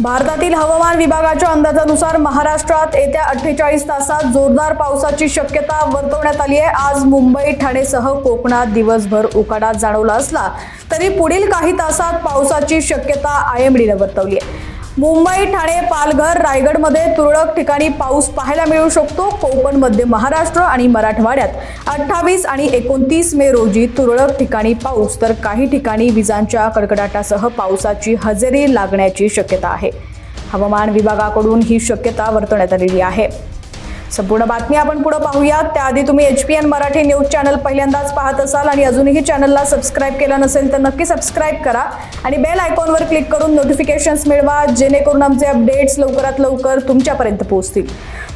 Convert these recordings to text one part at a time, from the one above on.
भारतातील हवामान विभागाच्या अंदाजानुसार महाराष्ट्रात येत्या अठ्ठेचाळीस तासात जोरदार पावसाची शक्यता वर्तवण्यात आली आहे. आज मुंबई ठाणेसह कोकणात दिवसभर उकाडा जाणवला असला तरी पुढील काही तासात पावसाची शक्यता आयएमडीने वर्तवली आहे. मुंबई ठाणे पालघर रायगडमध्ये तुरळक ठिकाणी पाऊस पाहायला मिळू शकतो. कोकण मध्य महाराष्ट्र आणि मराठवाड्यात अठ्ठावीस आणि एकोणतीस मे रोजी तुरळक ठिकाणी पाऊस. तर काही ठिकाणी विजांच्या कडकडाटासह पावसाची हजेरी लागण्याची शक्यता आहे. हवामान विभागाकडून ही शक्यता वर्तवण्यात आलेली आहे. संपूर्ण बातमी आपण पुढे पाहूयात. त्याआधी तुम्ही H P N Marathi news channel पहिल्यांदाच पाहत असाल आणि अजूनही चॅनलला सबस्क्राईब केलं नसेल तर नक्की सबस्क्राईब करा आणि बेल आयकॉनवर क्लिक करून नोटिफिकेशन्स मिळवा जेणेकरून आमचे अपडेट्स लवकरात लवकर तुमच्यापर्यंत पोहोचतील.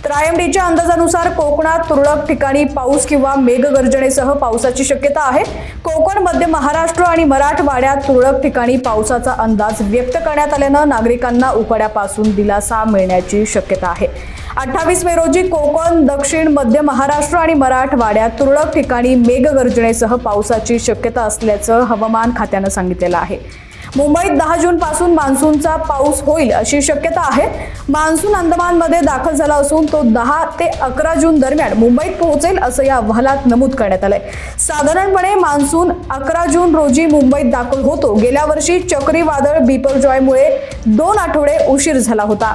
तर आय एम डीच्या अंदाजानुसार कोकणात तुरळक ठिकाणी पाऊस किंवा मेघगर्जनेसह पावसाची शक्यता आहे. कोकण मध्य महाराष्ट्र आणि मराठवाड्यात तुरळक ठिकाणी पावसाचा अंदाज व्यक्त करण्यात आल्यानं नागरिकांना उकाड्यापासून दिलासा मिळण्याची शक्यता आहे. अठ्ठावीस मे रोजी को कोकण दक्षिण मध्य महाराष्ट्र आणि मराठवाड्यात तुरळक ठिकाणी मेघगर्जनेसह पावसाची शक्यता असल्याचं हवामान खात्यानं सांगितलेलं आहे. मुंबईत दहा जून पासून मान्सूनचा पाऊस होईल अशी शक्यता आहे. मान्सून अंदमानमध्ये दाखल झाला असून तो दहा ते अकरा जून दरम्यान मुंबईत पोहोचेल असं या अहवालात नमूद करण्यात आलंय. साधारणपणे मान्सून अकरा जून रोजी मुंबईत दाखल होतो. गेल्या वर्षी चक्रीवादळ बिपरजॉयमुळे दोन आठवडे उशीर झाला होता.